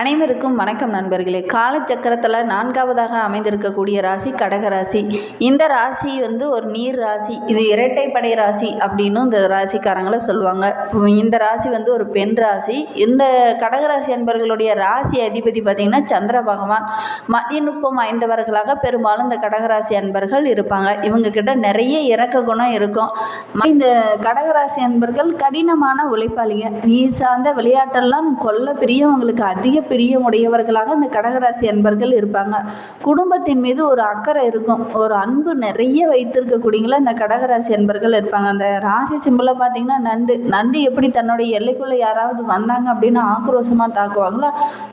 அனைவருக்கும் வணக்கம் நண்பர்களே. காலச்சக்கரத்தில் நான்காவதாக அமைந்திருக்கக்கூடிய ராசி கடகராசி இந்த ராசி வந்து ஒரு நீர் ராசி இது இரட்டைப்படை ராசி அப்படின்னு இந்த ராசிக்காரங்களை சொல்லுவாங்க. இந்த ராசி வந்து ஒரு பெண் ராசி. இந்த கடகராசி அன்பர்களுடைய ராசி அதிபதி பார்த்திங்கன்னா சந்திர பகவான். மதிநுட்பம் ஐந்தவர்களாக பெரும்பாலும் இந்த கடகராசி அன்பர்கள் இருப்பாங்க. இவங்க கிட்ட நிறைய இறக்க குணம் இருக்கும். இந்த கடகராசி அன்பர்கள் கடினமான உழைப்பாளிங்க. நீர் சார்ந்த விளையாட்டெல்லாம் கொல்ல பிரியவங்களுக்கு அதிக பிரியமுடையவர்களாக இந்த கடகராசி அன்பர்கள் இருப்பாங்க. குடும்பத்தின் மீது ஒரு அக்கறை இருக்கும். ஒரு அன்பு நிறைய வைத்திருக்கக்கூடியங்களா இந்த கடகராசி அன்பர்கள் இருப்பாங்க. அந்த ராசி சிம்பிளை பார்த்தீங்கன்னா நண்டு. நண்டு எப்படி தன்னுடைய எல்லைக்குள்ளே யாராவது வந்தாங்க அப்படின்னு ஆக்ரோஷமாக தாக்குவாங்களோ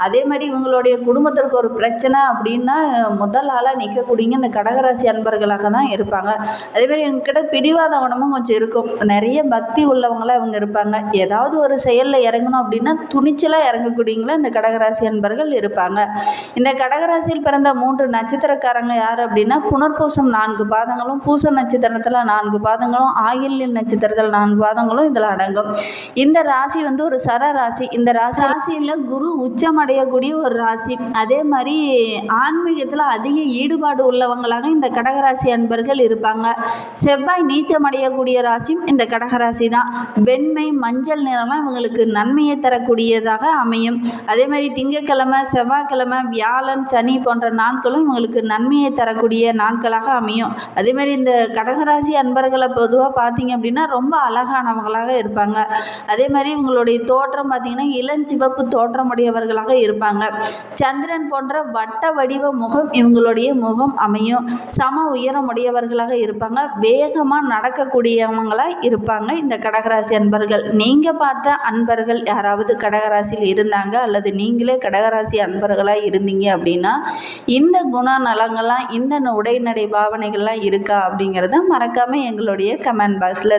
அதே மாதிரி இவங்களுடைய குடும்பத்திற்கு ஒரு பிரச்சனை அப்படின்னா முதல் ஆளாக நிற்கக்கூடியங்க இந்த கடகராசி அன்பர்களாக தான் இருப்பாங்க. அதே மாதிரி எங்ககிட்ட பிடிவாத குணமும் கொஞ்சம் இருக்கும். நிறைய பக்தி உள்ளவங்களாம் இவங்க இருப்பாங்க. ஏதாவது ஒரு செயலில் இறங்கணும் அப்படின்னா துணிச்சலாக இறங்கக்கூடியங்களா இந்த கடகராசி அன்பர்கள் இருப்பாங்க. இந்த கடகராசியில் பிறந்த மூன்று நட்சத்திரக்காரங்க யார் அப்படின்னா புனர்பூசம் நான்கு பாதங்களும் பூச நட்சத்திரத்தில் நான்கு பாதங்களும் ஆயில்யம் நட்சத்திரத்தில் நான்கு பாதங்களும் இதில் அடங்கும். இந்த ராசி வந்து ஒரு சர ராசி. இந்த ராசி ராசியில் குரு உச்சமடையக்கூடிய ஒரு ராசி. அதே மாதிரி ஆன்மீகத்தில் அதிக ஈடுபாடு உள்ளவங்களாக இந்த கடகராசி அன்பர்கள் இருப்பாங்க. செவ்வாய் நீச்சமடையக்கூடிய ராசியும் இந்த கடகராசி தான். வெண்மை மஞ்சள் நிறம்லாம் இவங்களுக்கு நன்மையை தரக்கூடியதாக அமையும். அதே மாதிரி திங்கக்கிழமை செவ்வாய்க்கிழமை வியாழன் சனி போன்ற நாட்களும் உங்களுக்கு நன்மையை தரக்கூடிய நாட்களாக அமையும். அதே மாதிரி இந்த கடகராசி அன்பர்களை பொதுவாக பார்த்தீங்க அப்படின்னா ரொம்ப அழகானவங்களாக இருப்பாங்க. அதே மாதிரி உங்களுடைய தோற்றம் பார்த்தீங்கன்னா இளஞ்சிவப்பு தோற்றமுடையவர்களாக இருப்பாங்க. சந்திரன் போன்ற வட்ட வடிவ முகம் இவங்களுடைய முகம் அமையும். சம உயரமுடையவர்களாக இருப்பாங்க. வேகமாக நடக்கக்கூடியவங்களாக இருப்பாங்க இந்த கடகராசி அன்பர்கள். நீங்கள் பார்த்த அன்பர்கள் யாராவது கடகராசியில் இருந்தாங்க அல்லது நீங்கள் நீங்களே கடகராசி அன்பர்களாக இருந்தீங்க அப்படின்னா இந்த குணநலங்கள்லாம் இந்த உடைநடை பாவனைகள்லாம் இருக்கா அப்படிங்கிறத மறக்காமல் எங்களுடைய கமெண்ட் பாக்ஸில்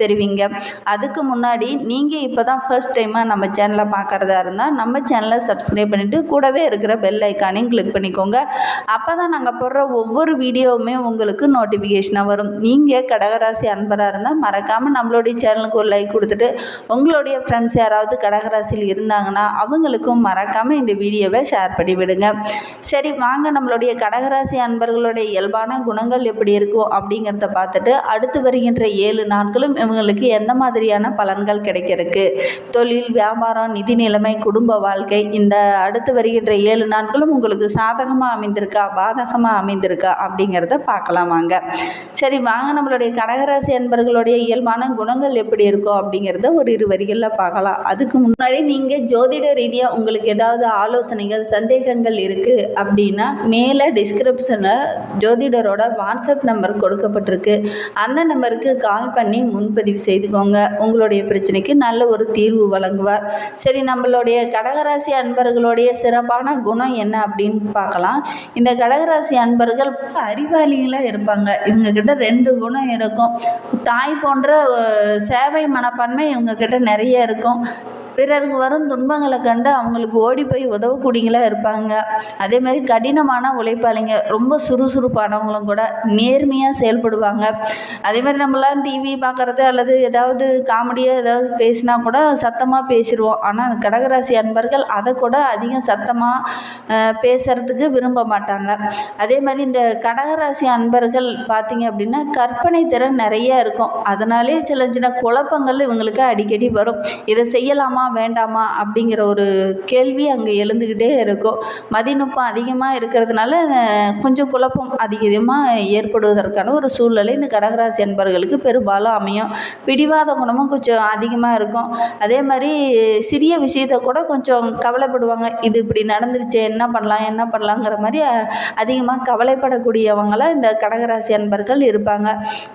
தெரிவிங்க. அதுக்கு முன்னாடி நீங்கள் இப்போ தான் ஃபர்ஸ்ட் டைமாக நம்ம சேனலை பார்க்குறதா இருந்தால் நம்ம சேனலை சப்ஸ்கிரைப் பண்ணிவிட்டு கூடவே இருக்கிற பெல் ஐக்கானையும் கிளிக் பண்ணிக்கோங்க. அப்போ தான் நாங்கள் போடுற ஒவ்வொரு வீடியோவுமே உங்களுக்கு நோட்டிஃபிகேஷனாக வரும். நீங்கள் கடகராசி அன்பராக இருந்தால் மறக்காமல் நம்மளுடைய சேனலுக்கு ஒரு லைக் கொடுத்துட்டு உங்களுடைய ஃப்ரெண்ட்ஸ் யாராவது கடகராசியில் இருந்தாங்கன்னா அவங்களுக்கும் மறக்காமல் இந்த வீடியோவை ஷேர் பண்ணி விடுங்க சரி வாங்க நம்மளுடைய கடகராசி அன்பர்களுடைய இயல்பான குணங்கள் எப்படி இருக்கும் அப்படிங்கிறத பார்த்துட்டு அடுத்து வருகின்ற ஏழு நாட்களும் இவங்களுக்கு எந்த மாதிரியான பலன்கள் கிடைக்கிறதுக்கு? தொழில் வியாபாரம் நிதி நிலைமை குடும்ப வாழ்க்கை இந்த அடுத்து வருகின்ற ஏழு நாட்களும் உங்களுக்கு சாதகமாக அமைந்திருக்கா? பாதகமாக அமைந்திருக்கா? அப்படிங்கிறத பார்க்கலாம் வாங்க. சரி வாங்க நம்மளுடைய கடகராசி அன்பர்களுடைய இயல்பான குணங்கள் எப்படி இருக்கும் அப்படிங்கிறத ஒரு இரு வரிகளில் பார்க்கலாம். அதுக்கு முன்னாடி நீங்கள் ஜோதிட ரீதியாக உங்களுக்கு ஏதாவது ஆலோசனைகள் சந்தேகங்கள் இருக்குது அப்படின்னா மேலே டிஸ்கிரிப்ஷனில் ஜோதிடரோட வாட்ஸ்அப் நம்பர் கொடுக்கப்பட்டிருக்கு. அந்த நம்பருக்கு கால் பண்ணி முன்பதிவு செய்துக்கோங்க. உங்களுடைய பிரச்சனைக்கு நல்ல ஒரு தீர்வு வழங்குவார். சரி நம்மளுடைய கடகராசி அன்பர்களுடைய சிறப்பான குணம் என்ன அப்படின்னு பார்க்கலாம். இந்த கடகராசி அன்பர்கள் அறிவாளிகளாக இருப்பாங்க. இவங்கக்கிட்ட ரெண்டு குணம் இருக்கும். தாய் போன்ற சேவை மனப்பான்மை இவங்கக்கிட்ட நிறைய இருக்கும். பிறருக்கு வரும் துன்பங்களை கண்டு அவங்களுக்கு ஓடி போய் உதவக்கூடியங்களா இருப்பாங்க. அதே மாதிரி கடினமான உழைப்பாளிங்க ரொம்ப சுறுசுறுப்பானவங்களும் கூட நேர்மையாக செயல்படுவாங்க. அதே மாதிரி நம்மளாம் டிவி பார்க்குறது அல்லது ஏதாவது காமெடியாக ஏதாவது பேசினா கூட சத்தமாக பேசிடுவோம் ஆனால் அந்த கடகராசி அன்பர்கள் அதை கூட அதிகம் சத்தமாக பேசுகிறதுக்கு விரும்ப மாட்டாங்க. அதே மாதிரி இந்த கடகராசி அன்பர்கள் பார்த்திங்க அப்படின்னா கற்பனை திறன் நிறைய இருக்கும். அதனாலே சில சின்ன குழப்பங்கள் இவங்களுக்கு அடிக்கடி வரும். இதை செய்யலாமா? வேண்டாமா அப்படிங்கிற ஒரு கேள்வி அங்கே எழுந்துக்கிட்டே இருக்கும். மதிநுட்பம் அதிகமாக இருக்கிறதுனால கொஞ்சம் குழப்பம் அதிகமாக ஏற்படுவதற்கான ஒரு சூழ்நிலை இந்த கடகராசி அன்பர்களுக்கு பெரும்பாலும் அமையும். பிடிவாத குணமும் கொஞ்சம் அதிகமாக இருக்கும். அதே மாதிரி சிறிய விஷயத்தை கூட கொஞ்சம் கவலைப்படுவாங்க. இது இப்படி நடந்துருச்சு என்ன பண்ணலாம் என்ன பண்ணலாங்கிற மாதிரி அதிகமாக கவலைப்படக்கூடியவங்களாம் இந்த கடகராசி அன்பர்கள் இருப்பாங்க.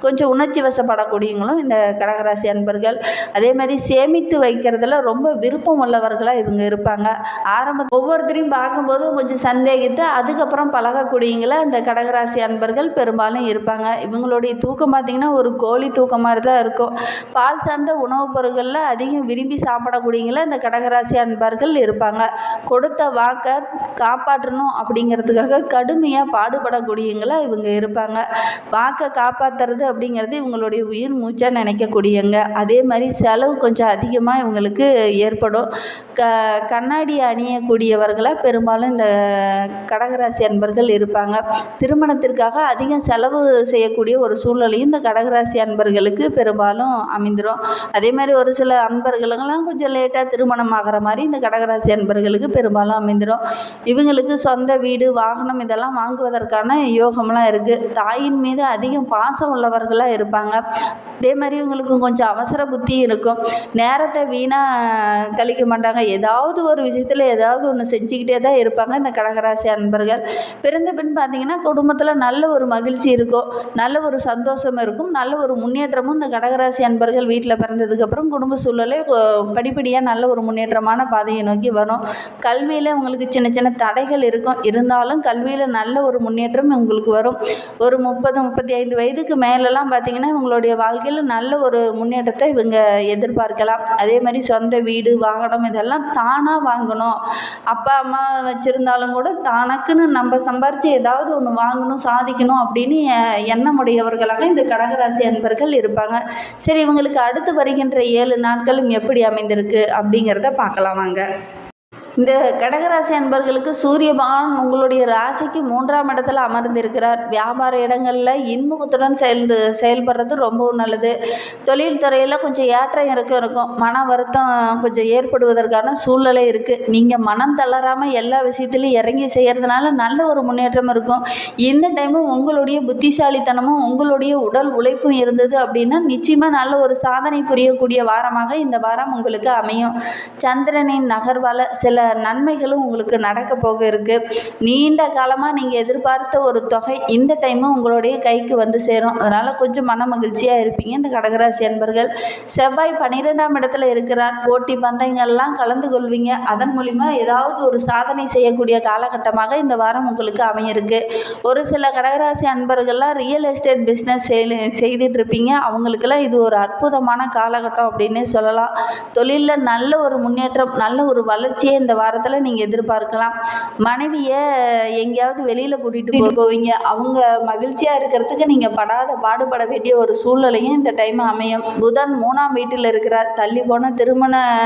கொஞ்சம் உணர்ச்சி வசப்படக்கூடியவங்களும் இந்த கடகராசி அன்பர்கள். அதே மாதிரி சேமித்து வைக்கிறதுல ரொம்ப ரொம்ப விருப்பம் உள்ளவர்களாக இவங்க இருப்பாங்க. ஆரம்ப ஒவ்வொருத்தரையும் பார்க்கும்போது கொஞ்சம் சந்தேகித்து அதுக்கப்புறம் பழகக்கூடியங்கள இந்த கடகராசி அன்பர்கள் பெரும்பாலும் இருப்பாங்க. இவங்களுடைய தூக்கம் பார்த்திங்கன்னா ஒரு கோழி தூக்கம் மாதிரி தான் இருக்கும். பால் சார்ந்த உணவுப் பொருட்களில் அதிகம் விரும்பி சாப்பிடக்கூடியங்கள இந்த கடகராசி அன்பர்கள் இருப்பாங்க. கொடுத்த வாக்கை காப்பாற்றணும் அப்படிங்கிறதுக்காக கடுமையாக பாடுபடக்கூடியங்கள இவங்க இருப்பாங்க. வாக்கை காப்பாற்றுறது அப்படிங்கிறது இவங்களுடைய உயிர் மூச்சாக நினைக்கக்கூடியங்க அதே மாதிரி செலவு கொஞ்சம் அதிகமாக இவங்களுக்கு ஏற்படும். க கண்ணாடி அணியக்கூடியவர்களாக பெரும்பாலும் இந்த கடகராசி அன்பர்கள் இருப்பாங்க. திருமணத்திற்காக அதிகம் செலவு செய்யக்கூடிய ஒரு சூழ்நிலையும் இந்த கடகராசி அன்பர்களுக்கு பெரும்பாலும் அமைந்துடும் அதே மாதிரி ஒரு சில அன்பர்களுங்கெல்லாம் கொஞ்சம் லேட்டாக திருமணம் ஆகிற மாதிரி இந்த கடகராசி அன்பர்களுக்கு பெரும்பாலும் அமைந்துடும் இவங்களுக்கு சொந்த வீடு வாகனம் இதெல்லாம் வாங்குவதற்கான யோகம்லாம் இருக்குது தாயின் மீது அதிகம் பாசம் உள்ளவர்களாக இருப்பாங்க. அதே மாதிரி இவங்களுக்கு கொஞ்சம் அவசர புத்தி இருக்கும். நேரத்தை வீணாக கழிக்க மாட்டாங்க. ஏதாவது ஒரு விஷயத்தில் ஏதாவது ஒன்று செஞ்சுக்கிட்டே தான் இருப்பாங்க இந்த கடகராசி அன்பர்கள். பிறந்த பின் பார்த்திங்கன்னா குடும்பத்தில் நல்ல ஒரு மகிழ்ச்சி இருக்கும். நல்ல ஒரு சந்தோஷம் இருக்கும். நல்ல ஒரு முன்னேற்றமும் இந்த கடகராசி அன்பர்கள் வீட்டில் பிறந்ததுக்கப்புறம் குடும்ப சூழலே படிப்படியாக நல்ல ஒரு முன்னேற்றமான பாதையை நோக்கி வரும். கல்வியில் உங்களுக்கு சின்ன சின்ன தடைகள் இருக்கும். இருந்தாலும் கல்வியில் நல்ல ஒரு முன்னேற்றம் உங்களுக்கு வரும். ஒரு முப்பது முப்பத்தி ஐந்து வயதுக்கு மேலெல்லாம் பார்த்திங்கன்னா வாழ்க்கை வாழ்க்கையில் நல்ல ஒரு முன்னேற்றத்தை இவங்க எதிர்பார்க்கலாம். அதே மாதிரி சொந்த வீடு வாகனம் இதெல்லாம் தானாக வாங்கணும். அப்பா அம்மா வச்சுருந்தாலும் கூட தனக்குன்னு நம்ம சம்பாரித்து ஏதாவது ஒன்று வாங்கணும் சாதிக்கணும் அப்படின்னு எ- எண்ணமுடையவர்களாக இந்த கடகராசி அன்பர்கள் இருப்பாங்க. சரி இவங்களுக்கு அடுத்து வருகின்ற ஏழு நாட்களும் எப்படி அமைந்திருக்கு அப்படிங்கிறத பார்க்கலாம் வாங்க. இந்த கடகராசி அன்பர்களுக்கு சூரிய பகவான் உங்களுடைய ராசிக்கு மூன்றாம் இடத்துல அமர்ந்திருக்கிறார். வியாபார இடங்களில் இன்முகத்துடன் செயல் செயல்படுறது ரொம்பவும் நல்லது. தொழில் துறையில் கொஞ்சம் ஏற்றம் இறக்கம் இருக்கும். மன வருத்தம் கொஞ்சம் ஏற்படுவதற்கான சூழ்நிலை இருக்குது நீங்கள் மனம் தளராமல் எல்லா விஷயத்துலையும் இறங்கி செய்கிறதுனால நல்ல ஒரு முன்னேற்றம் இருக்கும். இந்த டைமும் உங்களுடைய புத்திசாலித்தனமும் உங்களுடைய உடல் உழைப்பும் இருந்தது அப்படின்னா நிச்சயமாக நல்ல ஒரு சாதனை புரியக்கூடிய வாரமாக இந்த வாரம் உங்களுக்கு அமையும். சந்திரனின் நகர்வால் சில நன்மைகளும் உங்களுக்கு நடக்க போக இருக்குது நீண்ட காலமாக நீங்கள் எதிர்பார்த்த ஒரு தொகை இந்த டைமும் உங்களுடைய கைக்கு வந்து சேரும். அதனால் கொஞ்சம் மன மகிழ்ச்சியாக இருப்பீங்க. இந்த கடகராசி அன்பர்கள் செவ்வாய் பன்னிரெண்டாம் இடத்துல இருக்கிறார். போட்டி பந்தயங்கள்லாம் கலந்து கொள்வீங்க. அதன் மூலிமா ஏதாவது ஒரு சாதனை செய்யக்கூடிய காலகட்டமாக இந்த வாரம் உங்களுக்கு அமையிருக்கு. ஒரு சில கடகராசி அன்பர்கள்லாம் ரியல் எஸ்டேட் பிஸ்னஸ் செய்துட்டு இருப்பீங்க அவங்களுக்கெல்லாம் இது ஒரு அற்புதமான காலகட்டம் அப்படின்னே சொல்லலாம். தொழிலில் நல்ல ஒரு முன்னேற்றம் நல்ல ஒரு வளர்ச்சியை இந்த இந்த வாரத்தில் நீங்கள் எதிர்பார்க்கலாம். மனைவியை எங்கேயாவது வெளியில் கூட்டிகிட்டு போவீங்க. அவங்க மகிழ்ச்சியாக இருக்கிறதுக்கு நீங்கள் படாத பாடுபட வேண்டிய ஒரு சூழ்நிலையும் இந்த டைம் அமையும். புதன் மூணாம் வீட்டில் இருக்கிறார். தள்ளி போன திருமண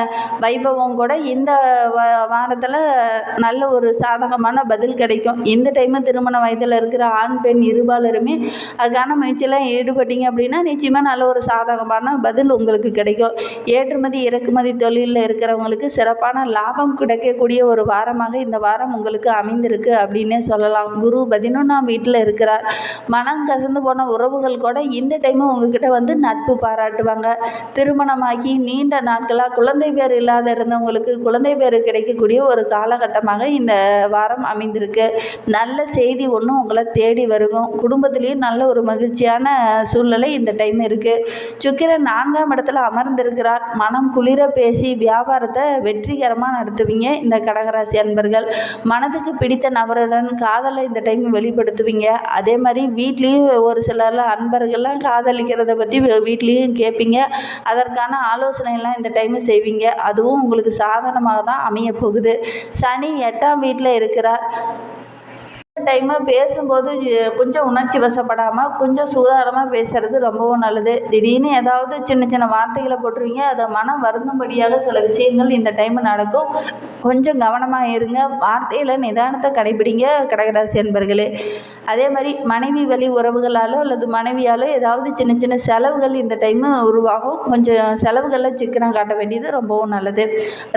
வைபவம் கூட இந்த வா- வாரத்தில் நல்ல ஒரு சாதகமான பதில் கிடைக்கும். இந்த டைமு திருமண வயதில் இருக்கிற ஆண் பெண் இருபாலருமே அதுக்கான முயற்சியெல்லாம் ஈடுபட்டீங்க அப்படின்னா நிச்சயமாக நல்ல ஒரு சாதகமான பதில் உங்களுக்கு கிடைக்கும். ஏற்றுமதி இறக்குமதி தொழிலில் இருக்கிறவங்களுக்கு சிறப்பான லாபம் கிடைக்கக்கூடிய ஒரு வாரமாக இந்த வாரம் உங்களுக்கு அமைந்திருக்கு அப்படின்னே சொல்லலாம். குரு பதினொன்றாம் வீட்டில் இருக்கிறார். மனம் கசந்து போன உறவுகள் கூட இந்த டைமும் உங்ககிட்ட வந்து நட்பு பாராட்டுவாங்க. திருமணமாகி நீண்ட நாட்களாக குழந்தை பேர் இல்லாத இருந்தவங்களுக்கு குழந்தை பேர் கிடைக்கக்கூடிய ஒரு காலகட்டமாக இந்த வாரம் அமைந்திருக்கு. நல்ல செய்தி ஒன்றும் உங்களை தேடி வருகும். குடும்பத்திலையும் நல்ல ஒரு மகிழ்ச்சியான சூழ்நிலை இந்த டைம் இருக்குது சுக்கிரன் நான்காம் இடத்துல அமர்ந்திருக்கிறார். மனம் குளிர பேசி வியாபாரத்தை வெற்றிகரமாக நடத்துவீங்க. இந்த கடகராசி அன்பர்கள் மனதுக்கு பிடித்த நபருடன் காதலை இந்த டைம் வெளிப்படுத்துவீங்க. அதே மாதிரி வீட்லேயும் ஒரு சிலர்லாம் அன்பர்கள்லாம் காதலிக்கிறத பற்றி வீட்லேயும் கேட்பீங்க அதற்கான ஆலோசனையெல்லாம் இந்த டைம் செய்வீங்க. அதுவும் உங்களுக்கு சாதனமாக தான் அமைய போகுது சனி எட்டாம் வீட்டில் இருக்கிறார். டைமாக பேசும்போது கொஞ்சம் உணர்ச்சி வசப்படாமல் கொஞ்சம் சூதாரமாக பேசுறது ரொம்பவும் நல்லது. திடீர்னு ஏதாவது சின்ன சின்ன வார்த்தைகளை போட்டுருவீங்க. அதை மனம் வருந்தும்படியாக சில விஷயங்கள் இந்த டைம் நடக்கும். கொஞ்சம் கவனமாக இருங்க. வார்த்தையில் நிதானத்தை கடைபிடிங்க கடகராசி என்பர்களே அதே மாதிரி மனைவி வழி உறவுகளாலோ அல்லது மனைவியாலோ ஏதாவது சின்ன சின்ன செலவுகள் இந்த டைமு உருவாகும். கொஞ்சம் செலவுகளில் சிக்கனம் காட்ட வேண்டியது ரொம்பவும் நல்லது.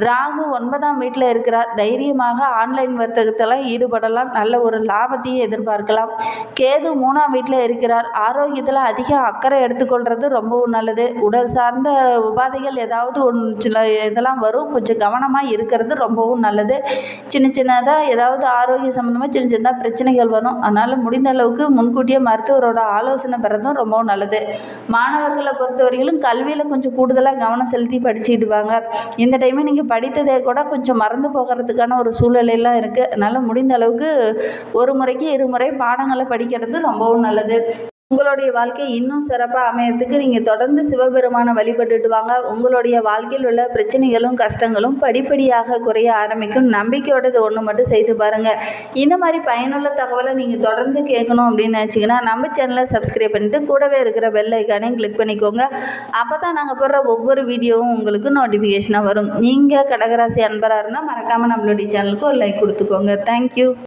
ராகு ஒன்பதாம் வீட்டில் இருக்கிறார். தைரியமாக ஆன்லைன் வர்த்தகத்தெல்லாம் ஈடுபடலாம். நல்ல ஒரு லாபத்தையும் எதிர்பார்க்கலாம். கேது மூணாம் வீட்டில் இருக்கிறார். ஆரோக்கியத்தில் அதிக அக்கறை எடுத்துக்கொள்கிறது ரொம்பவும் நல்லது. உடல் சார்ந்த உபாதைகள் ஏதாவது ஒன்று சில இதெல்லாம் வரும். கொஞ்சம் கவனமாக இருக்கிறது ரொம்பவும் நல்லது. சின்ன சின்னதாக ஏதாவது ஆரோக்கிய சம்மந்தமாக சின்ன சின்னதாக பிரச்சனைகள் வரும். அதனால் முடிந்த அளவுக்கு முன்கூட்டியே மருத்துவரோட ஆலோசனை பெறதும் ரொம்பவும் நல்லது. மாணவர்களை பொறுத்தவரையிலும் கல்வியில் கொஞ்சம் கூடுதலாக கவனம் செலுத்தி படிச்சுடுவாங்க இந்த டைமு நீங்கள் படித்ததை கூட கொஞ்சம் மறந்து போகிறதுக்கான ஒரு சூழ்நிலையெல்லாம் இருக்குது அதனால் முடிந்த அளவுக்கு ஒரு முறைக்கு இருமுறை பாடங்களை படிக்கிறது ரொம்பவும் நல்லது. உங்களுடைய வாழ்க்கை இன்னும் சிறப்பாக அமையறதுக்கு நீங்கள் தொடர்ந்து சிவபெருமானை வழிபட்டுட்டு வாங்க. உங்களுடைய வாழ்க்கையில் உள்ள பிரச்சனைகளும் கஷ்டங்களும் படிப்படியாக குறைய ஆரம்பிக்கும். நம்பிக்கையோட இது ஒன்று மட்டும் செய்து பாருங்கள் இந்த மாதிரி பயனுள்ள தகவலை நீங்கள் தொடர்ந்து கேட்கணும் அப்படின்னு நினச்சிங்கன்னா நம்ம சேனலை சப்ஸ்கிரைப் பண்ணிட்டு கூடவே இருக்கிற பெல் ஐக்கானையும் கிளிக் பண்ணிக்கோங்க. அப்போ தான் நாங்கள் போடுற ஒவ்வொரு வீடியோவும் உங்களுக்கு நோட்டிஃபிகேஷனாக வரும். நீங்கள் கடகராசி அன்பராக இருந்தால் மறக்காமல் நம்மளுடைய சேனலுக்கு ஒரு லைக் கொடுத்துக்கோங்க. தேங்க்யூ